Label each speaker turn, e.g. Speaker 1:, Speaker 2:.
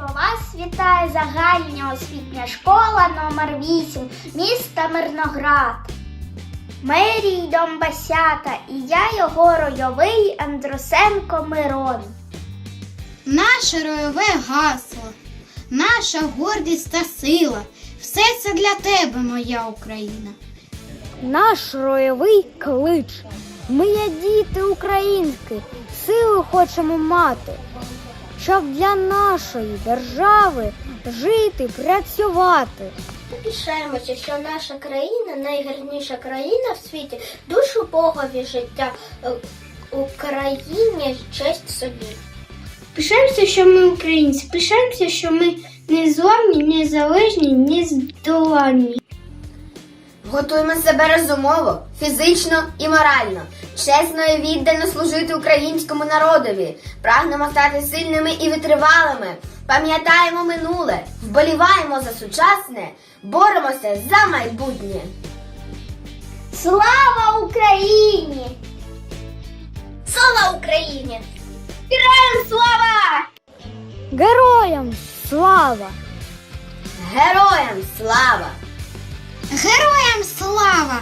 Speaker 1: Вас вітає загальна освітня школа номер 8 міста Мирноград. Мерій Домбасята і я його ройовий Андросенко Мирон.
Speaker 2: Наше ройове гасло, наша гордість та сила. Все це для тебе, моя Україна.
Speaker 3: Наш ройовий клич. Ми є діти українські, силу хочемо мати, щоб для нашої держави жити, працювати.
Speaker 1: Пишаємося, що наша країна найгарніша країна в світі, душу Богові життя е, Україні честь собі.
Speaker 2: Пишаємося, що ми українці, пишаємося, що ми не зламні, незалежні, не здоланні.
Speaker 4: Готуємо себе розумово, фізично і морально, чесно і віддано служити українському народові, прагнемо стати сильними і витривалими, пам'ятаємо минуле, вболіваємо за сучасне, боремося за майбутнє.
Speaker 1: Слава Україні! Слава Україні! Героям слава!
Speaker 3: Героям слава!
Speaker 4: Героям слава!
Speaker 2: Героям слава!